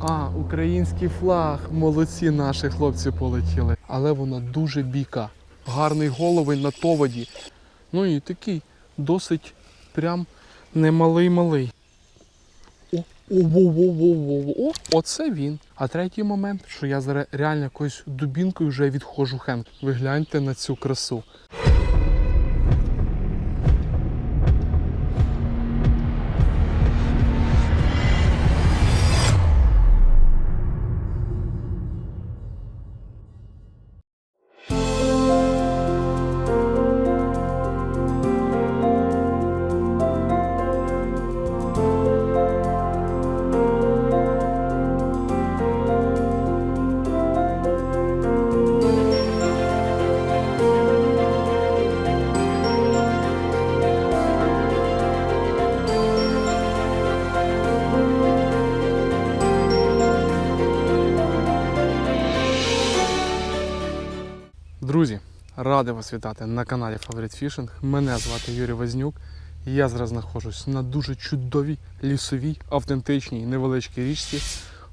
А, український флаг. Молодці наші хлопці полетіли. Але вона дуже біка. Гарний головий на товоді. Ну і такий досить прям немалий-малий. О, о, о, о, о, о, о, оце він. А третій момент, що я зараз реально якоюсь дубінкою вже відходжу хенк. Ви гляньте на цю красу. Радий вас вітати на каналі Favorite Fishing. Мене звати Юрій Вознюк. Я зараз знаходжусь на дуже чудовій лісовій, автентичній, невеличкій річці.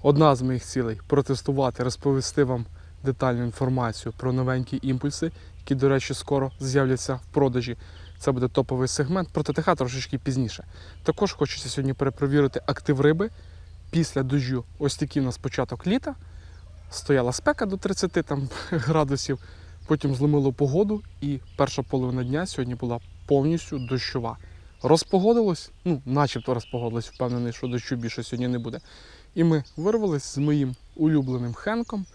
Одна з моїх цілей протестувати, розповісти вам детальну інформацію про новенькі імпульси, які, до речі, скоро з'являться в продажі. Це буде топовий сегмент, про ТТХ трошечки пізніше. Також хочеться сьогодні перепровірити актив риби після дощу. Ось такий у нас початок літа. Стояла спека до 30 там, градусів. Потім зломило погоду, і перша половина дня сьогодні була повністю дощова. Розпогодилось, ну, начебто розпогодилось, впевнений, що дощу більше сьогодні не буде. І ми вирвались з моїм улюбленим хенком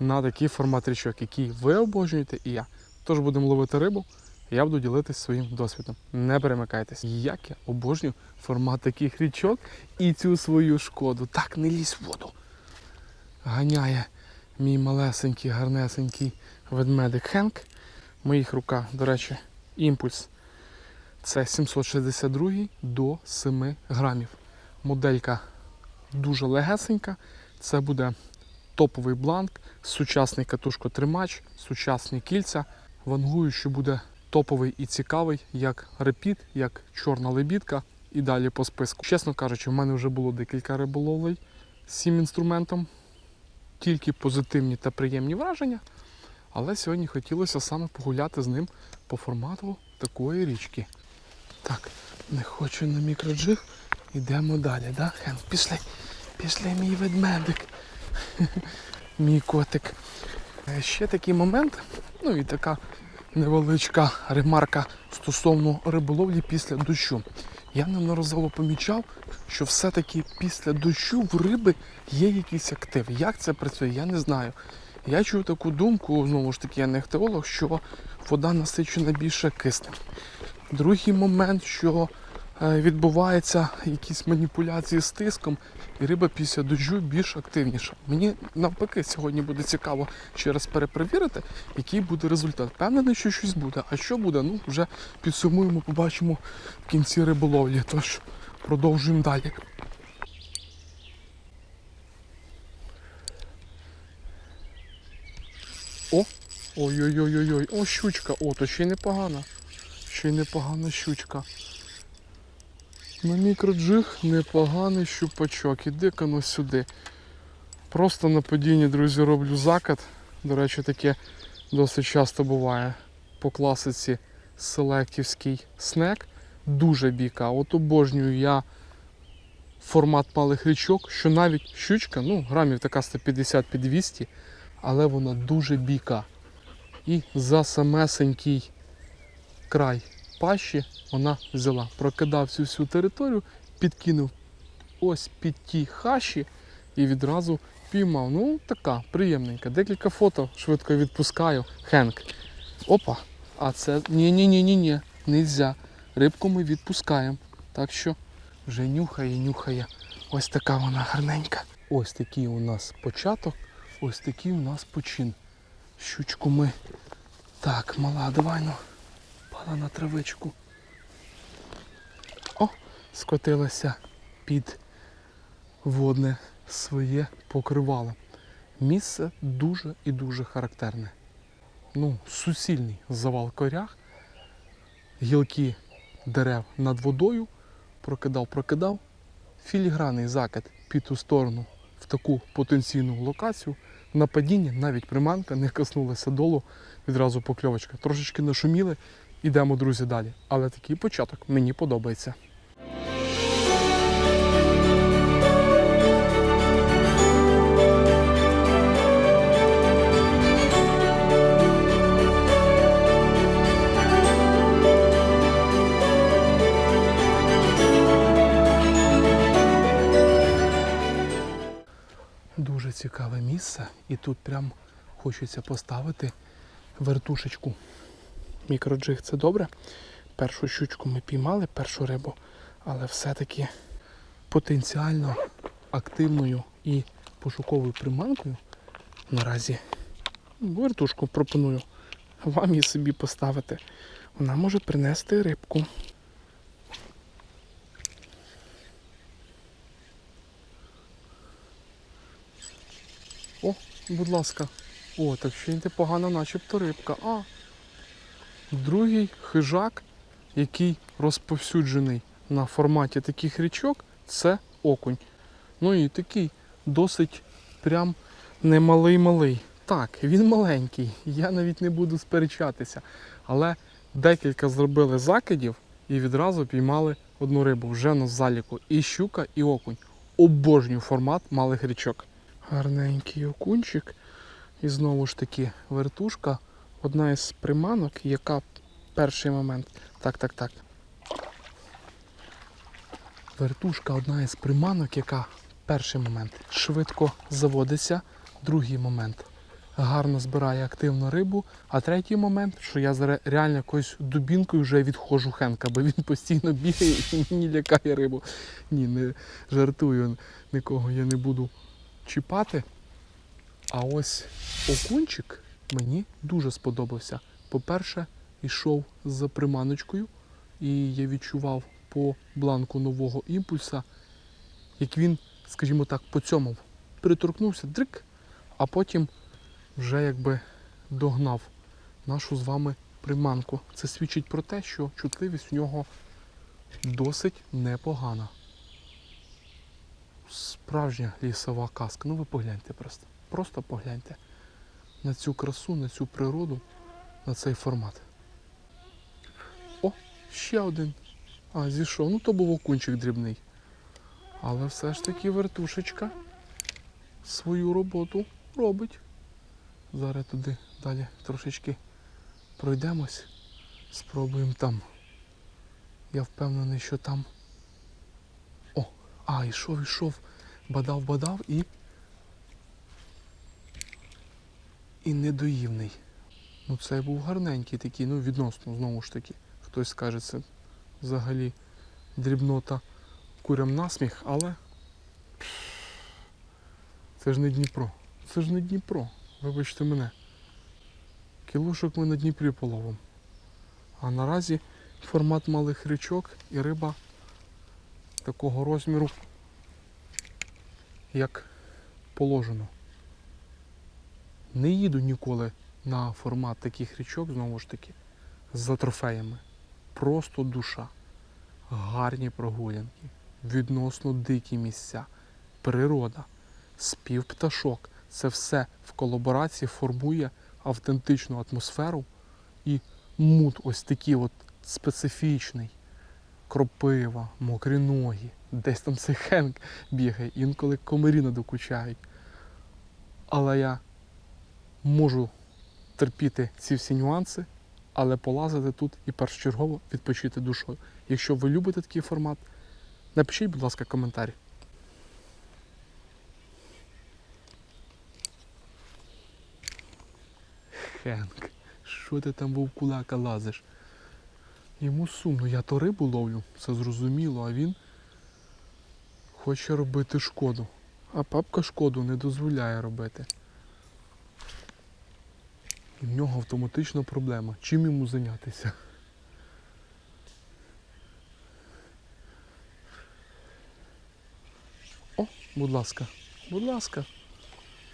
на такий формат річок, який ви обожнюєте і я. Тож будемо ловити рибу, я буду ділитись своїм досвідом. Не перемикайтесь. Як я обожнюю формат таких річок і цю свою шкоду. Так, не лізь в воду. Ганяє мій малесенький, гарнесенький ведмедик Хенк. В моїх руках, до речі, імпульс. Це 762 до 7 грамів. Моделька дуже легесенька. Це буде топовий бланк, сучасний катушкотримач, сучасні кільця. Вангую, що буде топовий і цікавий, як репіт, як чорна лебідка і далі по списку. Чесно кажучи, в мене вже було декілька риболовлей з цим інструментом. Тільки позитивні та приємні враження. Але сьогодні хотілося саме погуляти з ним по формату такої річки. Так, не хочу на мікроджиг. Йдемо далі, да? Хен, пішли, пішли мій ведмедик. мій котик. Е, Ще такий момент, ну і така невеличка ремарка стосовно риболовлі після дощу. Я неодноразово помічав, що все-таки після дощу в риби є якийсь актив. Як це працює, я не знаю. Я чую таку думку, знову ж таки, я не ехтеолог, що вода насичена більше киснем. Другий момент, що е, відбуваються якісь маніпуляції з тиском, і риба після дощу більш активніша. Мені навпаки сьогодні буде цікаво ще раз перепровірити, який буде результат. Впевнений, що щось буде. А що буде, ну вже підсумуємо, побачимо в кінці риболовлі. Тож продовжуємо далі. О! Ой-ой-ой-ой-ой, о, щучка, о, то ще й непогана. Ще й непогана щучка. На мікроджиг непоганий щупачок. Іди-ка ну сюди. Просто на падінні, друзі, роблю закат. До речі, таке досить часто буває по класиці селектівський снек. Дуже біка. От обожнюю я формат малих річок, що навіть щучка, ну, грамів така 150 під 200, але вона дуже біка. І за самесенький край пащі вона взяла, прокидав всю всю територію, підкинув ось під ті хащі і відразу піймав. Ну, така приємненька. Декілька фото швидко відпускаю. Хенк. Опа. А це. Ні-ні-ні-ні-ні. Нельзя. Рибку ми відпускаємо. Так що вже нюхає, нюхає. Ось така вона гарненька. Ось такий у нас початок, ось такий у нас почин. Щучку ми. Так, мала, давай ну. Пала на травичку. О, скотилася під водне своє покривало. Місце дуже і дуже характерне. Ну, суцільний завал корях, гілки дерев над водою, прокидав, прокидав, філігранний закид під ту сторону в таку потенційну локацію. На падінні навіть приманка не коснулася долу, відразу покльовочка. Трошечки нашуміли, ідемо, друзі, далі. Але такий початок мені подобається. Місце, і тут прям хочеться поставити вертушечку. Мікроджиг це добре. Першу щучку ми піймали, першу рибу, але все-таки потенціально активною і пошуковою приманкою наразі вертушку пропоную вам її собі поставити. Вона може принести рибку. О, будь ласка. О, так ще й непогана начебто рибка. А. Другий хижак, який розповсюджений на форматі таких річок, це окунь. Ну і такий досить прям немалий-малий. Так, він маленький, я навіть не буду сперечатися. Але декілька зробили закидів і відразу піймали одну рибу вже на заліку. І щука, і окунь. Обожнюю формат малих річок. Гарненький окунчик. І знову ж таки вертушка. Одна із приманок, яка перший момент. Так, так, так. Вертушка одна із приманок, яка перший момент швидко заводиться, другий момент гарно збирає активну рибу, а третій момент, що я зараз реально якоюсь дубінкою вже відходжу Хенка, бо він постійно бігає і мені лякає рибу. Ні, не жартую, нікого я не буду чіпати. А ось окунчик мені дуже сподобався. По-перше, йшов за приманочкою, і я відчував по бланку нового імпульса, як він, скажімо так, поцьомав. Приторкнувся дрик, а потім вже якби догнав нашу з вами приманку. Це свідчить про те, що чутливість в нього досить непогана. Справжня лісова казка. Ну ви погляньте просто. Просто погляньте на цю красу, на цю природу, на цей формат. О, ще один. А, зійшов. Ну то був окунчик дрібний. Але все ж таки вертушечка свою роботу робить. Зараз туди далі трошечки пройдемось, спробуємо там. Я впевнений, що там. А, йшов, йшов, бадав, бадав і. І недоївний. Ну цей був гарненький такий, ну відносно, знову ж таки. Хтось скаже, це взагалі дрібнота курям насміх, але це ж не Дніпро. Це ж не Дніпро. Вибачте мене. Кілушок ми на Дніпрі половимо. А наразі формат малих річок і риба такого розміру, як положено. Не їду ніколи на формат таких річок, знову ж таки, за трофеями. Просто душа. Гарні прогулянки, відносно дикі місця, природа, спів пташок. Це все в колаборації формує автентичну атмосферу і мут ось такий от специфічний. Кропива, мокрі ноги, десь там цей хенк бігає, інколи комарі надокучають. Але я можу терпіти ці всі нюанси, але полазити тут і першочергово відпочити душою. Якщо ви любите такий формат, напишіть, будь ласка, коментарі. Хенк, що ти там вовкулака лазиш? Йому сумно, я то рибу ловлю, це зрозуміло, а він хоче робити шкоду. А папка шкоду не дозволяє робити. І в нього автоматично проблема. Чим йому зайнятися? О, будь ласка, будь ласка.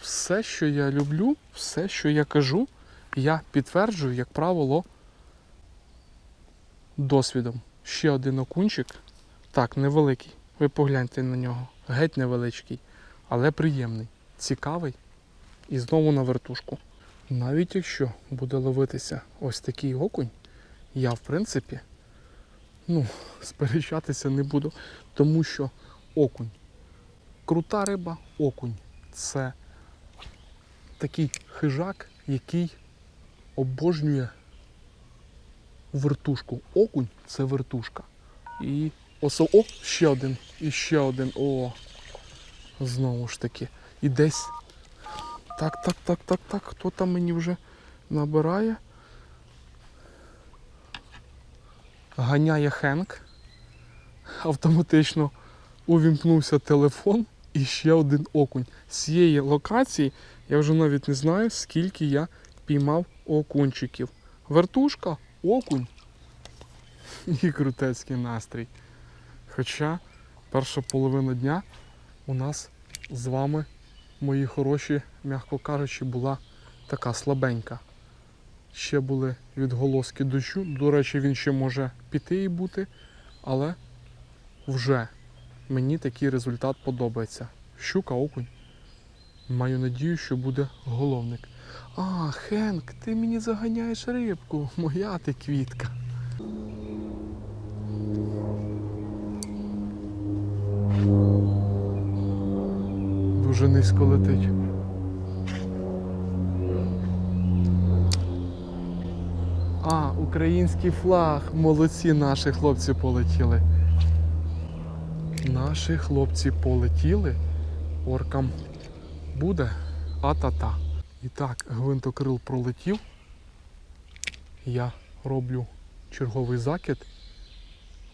Все, що я люблю, все, що я кажу, я підтверджую, як правило, досвідом. Ще один окунчик. Так, невеликий. Ви погляньте на нього. Геть невеличкий. але приємний, цікавий і знову на вертушку. Навіть якщо буде ловитися ось такий окунь, я в принципі ну, сперечатися не буду, тому що окунь. Крута риба, окунь це такий хижак, який обожнює вертушку. Окунь це вертушка. І осо... О, ще один, і ще один. О, знову ж таки. І десь. Так, так, так, так, так. Хто там мені вже набирає? Ганяє Хенк. Автоматично увімкнувся телефон і ще один окунь. З цієї локації я вже навіть не знаю, скільки я піймав окунчиків. Вертушка, окунь і крутецький настрій. Хоча перша половина дня у нас з вами, мої хороші, м'яко кажучи, була така слабенька. Ще були відголоски дощу. До речі, він ще може піти і бути, але вже мені такий результат подобається. Щука, окунь. Маю надію, що буде головник. А, Хенк, ти мені заганяєш рибку, моя ти квітка. Дуже низько летить. А, український флаг. Молодці наші хлопці полетіли. Наші хлопці полетіли. Оркам буде а-та-та. І так, гвинтокрил пролетів. Я роблю черговий закид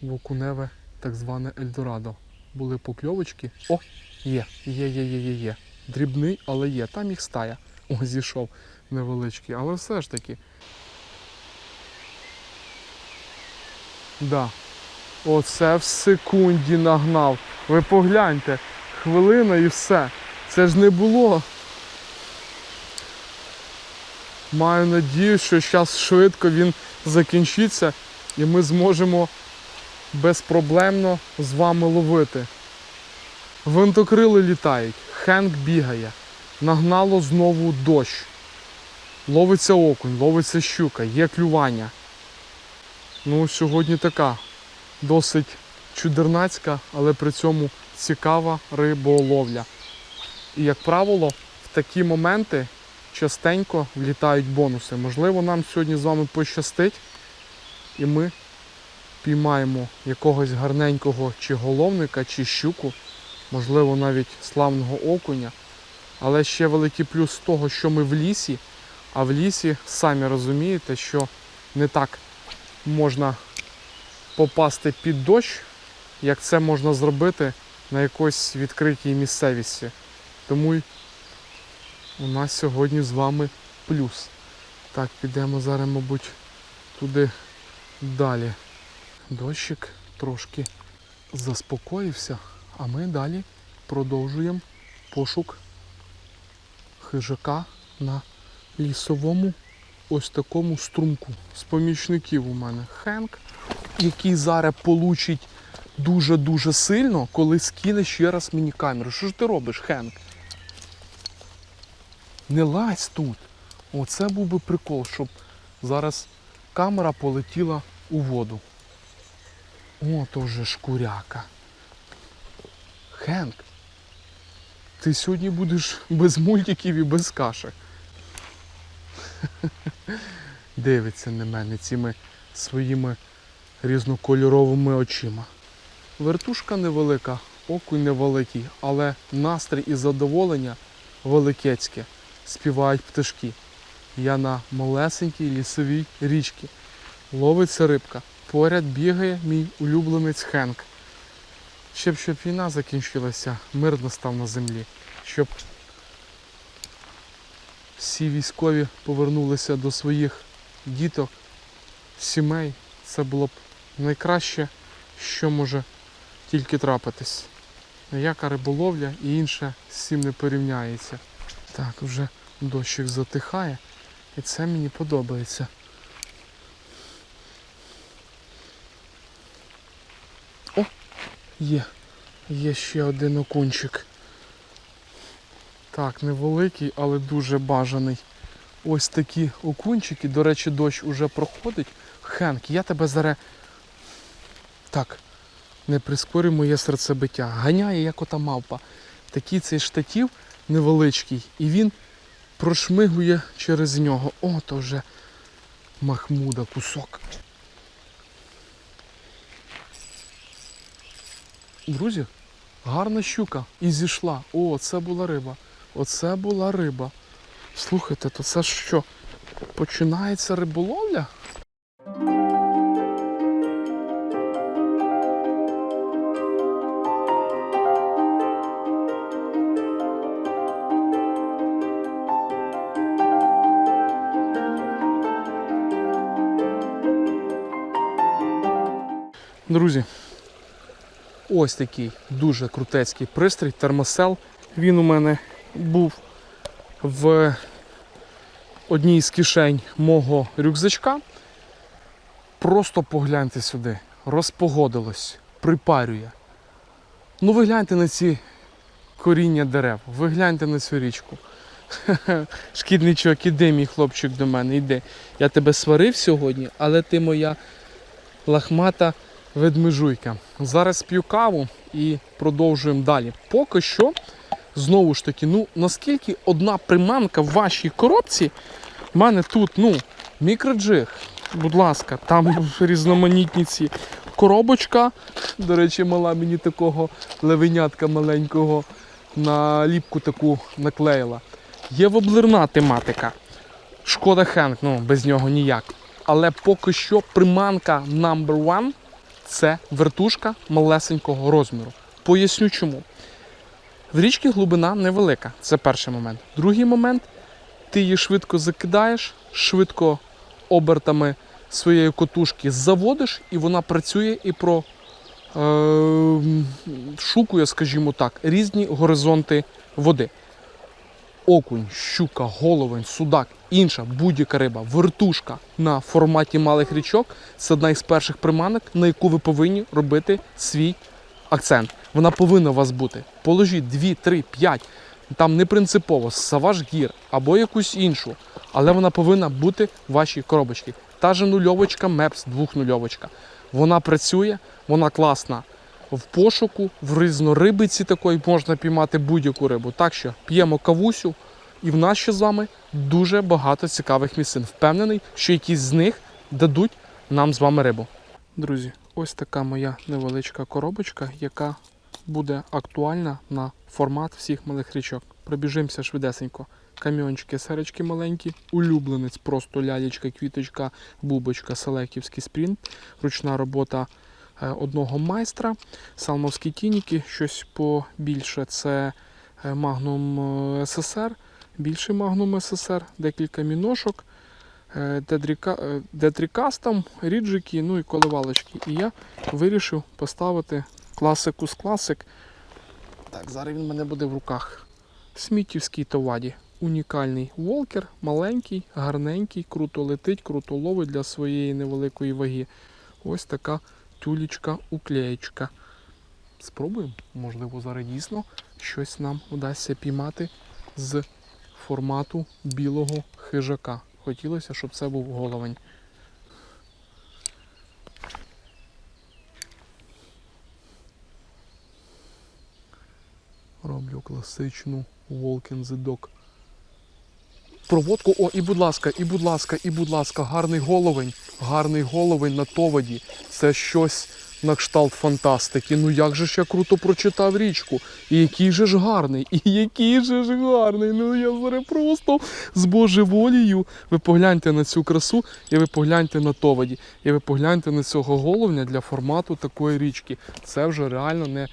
в окуневе так зване Ельдорадо. Були покльовочки. О, є, є, є, є, є, є. Дрібний, але є. Там їх стая. О, зійшов невеличкий. Але все ж таки. Да. Оце в секунді нагнав. Ви погляньте, хвилина і все. Це ж не було. Маю надію, що зараз швидко він закінчиться і ми зможемо безпроблемно з вами ловити. Гвинтокрили літають, Хенк бігає, нагнало знову дощ. Ловиться окунь, ловиться щука, є клювання. Ну, сьогодні така досить чудернацька, але при цьому цікава риболовля. І, як правило, в такі моменти частенько влітають бонуси. Можливо, нам сьогодні з вами пощастить, і ми піймаємо якогось гарненького чи головника, чи щуку, можливо, навіть славного окуня. Але ще великий плюс того, що ми в лісі, а в лісі самі розумієте, що не так можна попасти під дощ, як це можна зробити на якоїсь відкритій місцевісті. Тому у нас сьогодні з вами плюс. Так, підемо зараз, мабуть, туди далі. Дощик трошки заспокоївся, а ми далі продовжуємо пошук хижака на лісовому ось такому струмку. З помічників у мене Хенк, який зараз получить дуже-дуже сильно, коли скине ще раз мені камеру. Що ж ти робиш, Хенк? Не лазь тут. Оце був би прикол, щоб зараз камера полетіла у воду. О, то вже шкуряка. Хенк, ти сьогодні будеш без мультиків і без каші. Дивиться на мене цими своїми різнокольоровими очима. Вертушка невелика, окунь невеликий, але настрій і задоволення великецьке. Співають пташки. Я на малесенькій лісовій річці. Ловиться рибка. Поряд бігає мій улюбленець Хенк. Щоб щоб війна закінчилася, мир настав на землі. Щоб всі військові повернулися до своїх діток, сімей. Це було б найкраще, що може тільки трапитись. Ніяка риболовля і інше з цим не порівняється. Так, вже дощик затихає, і це мені подобається. О, є, є ще один окунчик. Так, невеликий, але дуже бажаний. Ось такі окунчики. До речі, дощ уже проходить. Хенк, я тебе зараз. Так, не прискорюй моє серцебиття. Ганяє, як ота мавпа. Такий цей штатів невеличкий, і він прошмигує через нього. О, то вже Махмуда кусок. Друзі, гарна щука і зійшла. О, це була риба. Оце була риба. Слухайте, то це що? Починається риболовля? Друзі, ось такий дуже крутецький пристрій, термосел. Він у мене був в одній з кишень мого рюкзачка. Просто погляньте сюди. Розпогодилось, припарює. Ну ви гляньте на ці коріння дерев, ви гляньте на цю річку. Шкідничок, іди, мій хлопчик до мене, іди. Я тебе сварив сьогодні, але ти моя лахмата ведмежуйка. Зараз п'ю каву і продовжуємо далі. Поки що, знову ж таки, ну наскільки одна приманка в вашій коробці, в мене тут, ну, мікроджиг, будь ласка, там різноманітні ці. Коробочка, до речі, мала мені такого левенятка маленького на ліпку таку наклеїла. Є воблерна тематика. Шкода Хенк, ну без нього ніяк. Але поки що приманка number one це вертушка малесенького розміру. Поясню чому. В річці глибина невелика, це перший момент. Другий момент, ти її швидко закидаєш, швидко обертами своєї котушки заводиш, і вона працює і про е, шукує, скажімо так, різні горизонти води. Окунь, щука, головень, судак, інша будь-яка риба, вертушка на форматі малих річок це одна із перших приманок, на яку ви повинні робити свій акцент. Вона повинна у вас бути. Положіть 2, 3, 5, там не принципово, саваж гір або якусь іншу, але вона повинна бути в вашій коробочці. Та же нульовочка Мепс, двохнульовочка. Вона працює, вона класна в пошуку, в різнорибиці такої можна піймати будь-яку рибу. Так що п'ємо кавусю, і в нас ще з вами дуже багато цікавих місцин. Впевнений, що якісь з них дадуть нам з вами рибу. Друзі, ось така моя невеличка коробочка, яка буде актуальна на формат всіх малих річок. Пробіжимося швидесенько. Камінчики, серечки маленькі, улюбленець, просто лялечка, квіточка, бубочка, селеківський спринт, ручна робота е, одного майстра, салмовські тініки, щось побільше. Це е, Magnum е, СССР, більший Magnum СССР, декілька міношок, е, Дедріка- е, ріджики, ну і коливалочки. І я вирішив поставити класику з класик. Так, зараз він в мене буде в руках. Сміттівський товаді. Унікальний волкер, маленький, гарненький, круто летить, круто ловить для своєї невеликої ваги. Ось така тюлечка уклеєчка. Спробуємо, можливо, зараз дійсно щось нам вдасться піймати з формату білого хижака. Хотілося, щоб це був головень. Роблю класичну Walk in the Dog. Проводку, о, і будь ласка, і будь ласка, і будь ласка, гарний головень, гарний головень на товаді. Це щось на кшталт фантастики. Ну як же ж я круто прочитав річку. І який же ж гарний, і який же ж гарний. Ну я зараз просто з божеволію. Ви погляньте на цю красу, і ви погляньте на товаді. І ви погляньте на цього головня для формату такої річки. Це вже реально не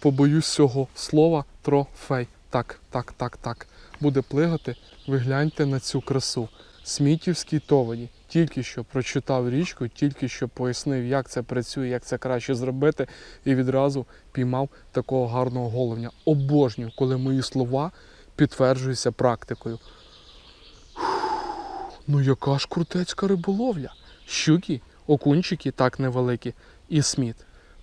побоюсь цього слова трофей. Так, так, так, так. Буде плигати. Ви гляньте на цю красу. Смітівській товаді. Тільки що прочитав річку, тільки що пояснив, як це працює, як це краще зробити, і відразу піймав такого гарного головня. Обожнюю, коли мої слова підтверджуються практикою. Ну яка ж крутецька риболовля. Щуки, окунчики так невеликі, і сміт.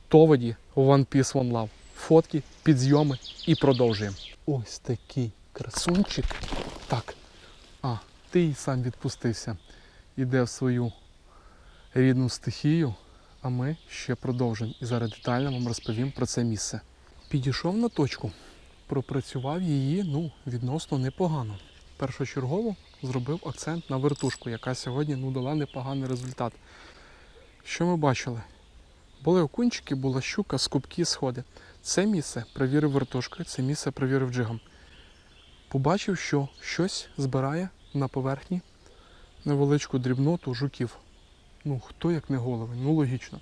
Товаді One Piece One Love. Фотки, підзйоми і продовжуємо. Ось такий красунчик. Так. А, ти й сам відпустився. Іде в свою рідну стихію, а ми ще продовжимо. І зараз детально вам розповім про це місце. Підійшов на точку, пропрацював її ну, відносно непогано. Першочергово зробив акцент на вертушку, яка сьогодні ну, дала непоганий результат. Що ми бачили? Були окунчики, була щука, скупкі сходи. Це місце перевірив вертушкою, це місце перевірив джигом. Побачив, що щось збирає на поверхні невеличку дрібноту жуків. Ну, хто як не голови, ну логічно.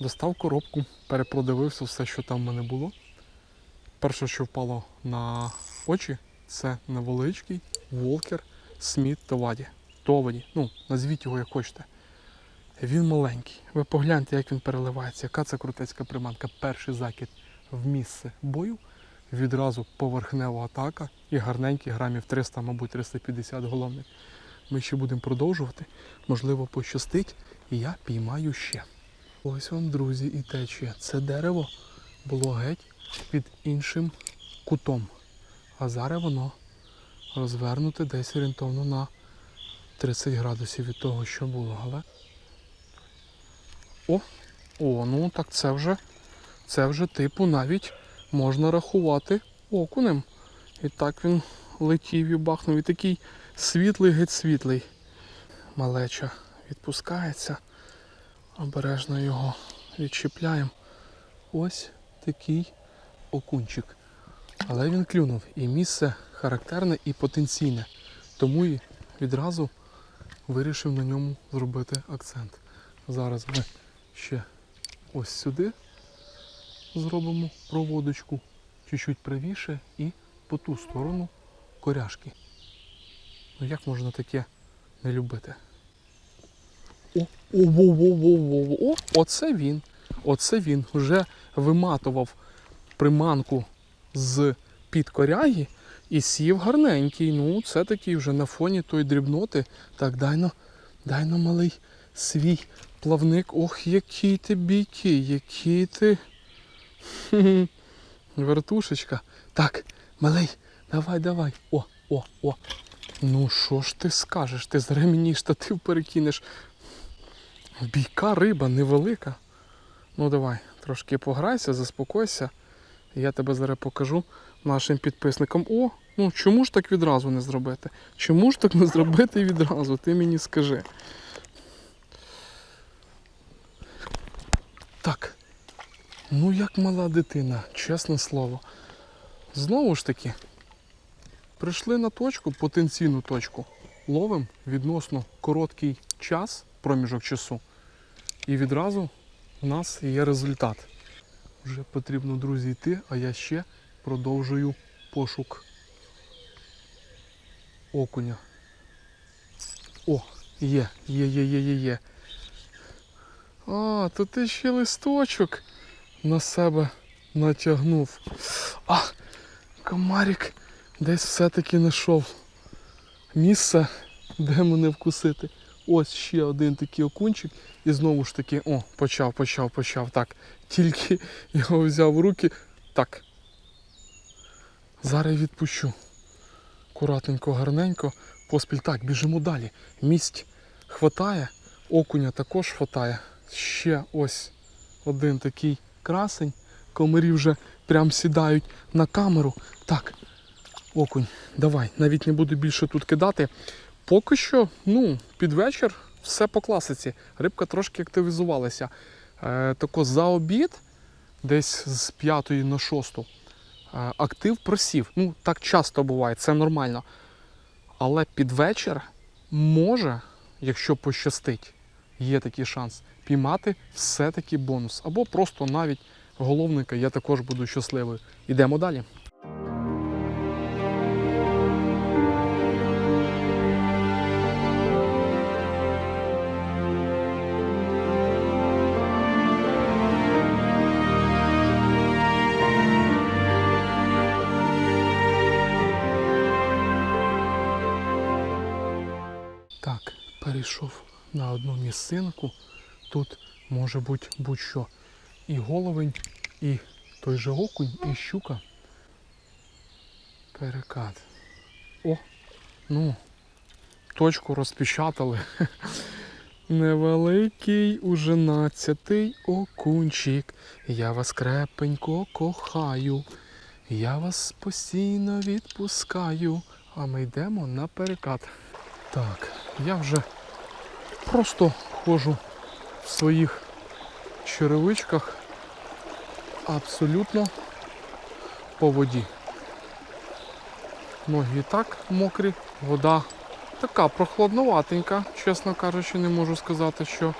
Достав коробку, перепродивився все, що там в мене було. Перше, що впало на очі, це невеличкий волкер Сміт Товаді. Товаді. Ну, назвіть його як хочете. Він маленький. Ви погляньте, як він переливається, яка це крутецька приманка. Перший закид в місце бою, відразу поверхнева атака і гарненький грамів 300, мабуть, 350 головних. Ми ще будемо продовжувати. Можливо, пощастить, і я піймаю ще. Ось вам, друзі, і течія. Це дерево було геть під іншим кутом. А зараз воно розвернуте десь орієнтовно на 30 градусів від того, що було. Але о, о, ну так це вже, це вже типу навіть можна рахувати окунем. І так він летів і бахнув. І такий світлий, геть світлий. Малеча відпускається. Обережно його відчіпляємо. Ось такий окунчик. Але він клюнув. І місце характерне і потенційне. Тому і відразу вирішив на ньому зробити акцент. Зараз ми ще ось сюди зробимо проводочку, чуть-чуть правіше і по ту сторону коряшки. Ну як можна таке не любити? О, о, о, о, о, о, о, оце він. Оце він вже виматував приманку з під коряги і сів гарненький. Ну, це такий вже на фоні тої дрібноти. Так, дайно, дайно малий свій плавник. Ох, який ти бійкий, який ти. Вертушечка. Так, малий, давай, давай. О, о, о. Ну що ж ти скажеш? Ти зараз мені штатив перекинеш. Бійка риба невелика. Ну давай, трошки пограйся, заспокойся. Я тебе зараз покажу нашим підписникам. О, ну чому ж так відразу не зробити? Чому ж так не зробити відразу? Ти мені скажи. Так. Ну як мала дитина, чесне слово. Знову ж таки, прийшли на точку, потенційну точку. Ловимо відносно короткий час, проміжок часу. І відразу у нас є результат. Вже потрібно, друзі, йти, а я ще продовжую пошук окуня. О, є, є, є, є, є, є. А, то ти ще листочок на себе натягнув. А, комарик десь все-таки знайшов місце, де мене вкусити. Ось ще один такий окунчик. І знову ж таки, о, почав, почав, почав. Так. Тільки його взяв в руки. Так. Зараз відпущу. Акуратненько, гарненько. Поспіль. Так, біжимо далі. Місць хватає, окуня також хватає. Ще ось один такий красень. Комарі вже прям сідають на камеру. Так, окунь, давай, навіть не буду більше тут кидати. Поки що, ну, під вечір все по класиці. Рибка трошки активізувалася. Е, тако за обід, десь з 5 на 6, е, актив просів. Ну, так часто буває, це нормально. Але під вечір може, якщо пощастить, є такий шанс піймати все-таки бонус. Або просто навіть головника я також буду щасливий. Йдемо далі. Одну місцинку. Тут може бути будь-що. І головень, і той же окунь, і щука. Перекат. О, ну, точку розпечатали. Невеликий уже надцятий окунчик. Я вас крепенько кохаю. Я вас постійно відпускаю. А ми йдемо на перекат. Так, я вже просто ходжу в своїх черевичках абсолютно по воді. Ноги і так мокрі, вода така прохладноватенька, чесно кажучи, не можу сказати, що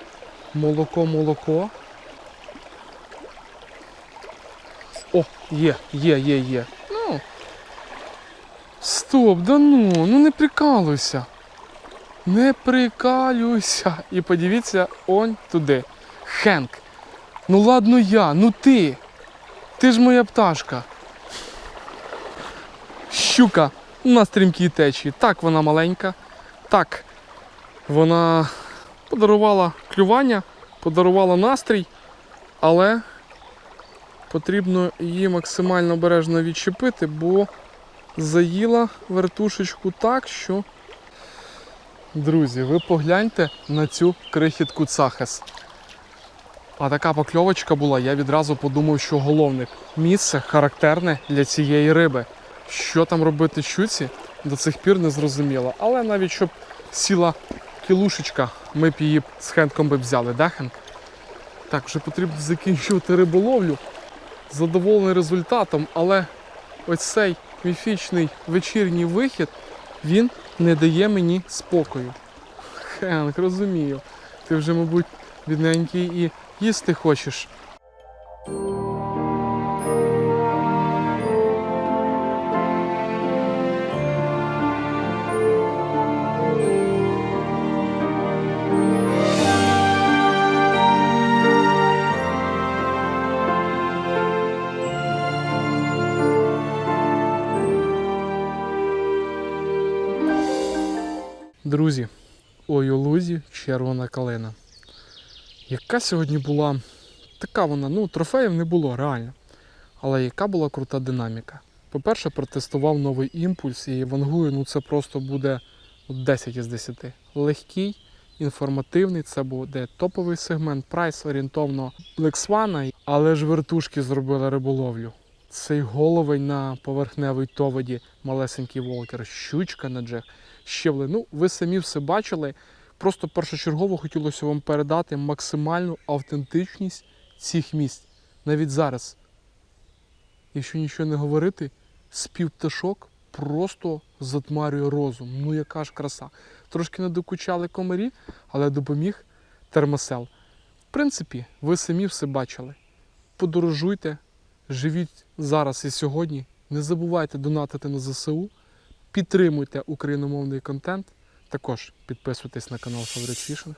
молоко-молоко. О, є, є, є, є. Ну. Стоп, да ну, ну не прикалуйся. Не прикалюйся. І подивіться он туди. Хенк. Ну ладно я, ну ти. Ти ж моя пташка. Щука на стрімкій течії. Так вона маленька. Так. Вона подарувала клювання, подарувала настрій, але потрібно її максимально обережно відчепити, бо заїла вертушечку так, що. Друзі, ви погляньте на цю крихітку цахес. А така покльовочка була, я відразу подумав, що головник. Місце характерне для цієї риби. Що там робити щуці, до цих пір не зрозуміло. Але навіть щоб сіла кілушечка, ми б її з Хенком би взяли, да? Так, вже потрібно закінчувати риболовлю. Задоволений результатом, але ось цей міфічний вечірній вихід, він не дає мені спокою. Хенк, розумію. Ти вже, мабуть, бідненький і їсти хочеш. Друзі, ой у лузі червона калина. Яка сьогодні була така вона, ну, трофеїв не було, реально. Але яка була крута динаміка. По-перше, протестував новий імпульс і вангую, ну це просто буде 10 із 10. Легкий, інформативний, це буде топовий сегмент, прайс орієнтовно Swan, але ж вертушки зробили риболовлю. Цей головень на поверхневій товоді, малесенький волкер, щучка на джек, щевли. Ну, ви самі все бачили. Просто першочергово хотілося вам передати максимальну автентичність цих місць. Навіть зараз, якщо нічого не говорити, спів пташок просто затмарює розум. Ну яка ж краса. Трошки не докучали комарі, але допоміг термосел. В принципі, ви самі все бачили. Подорожуйте, живіть зараз і сьогодні. Не забувайте донатити на ЗСУ, підтримуйте україномовний контент. Також підписуйтесь на канал Favorite Fishing,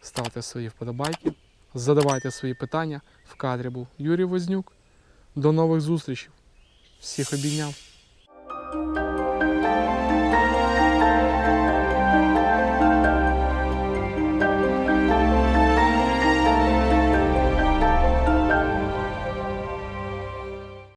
ставте свої вподобайки, задавайте свої питання. В кадрі був Юрій Вознюк. До нових зустрічей. Всіх обійняв.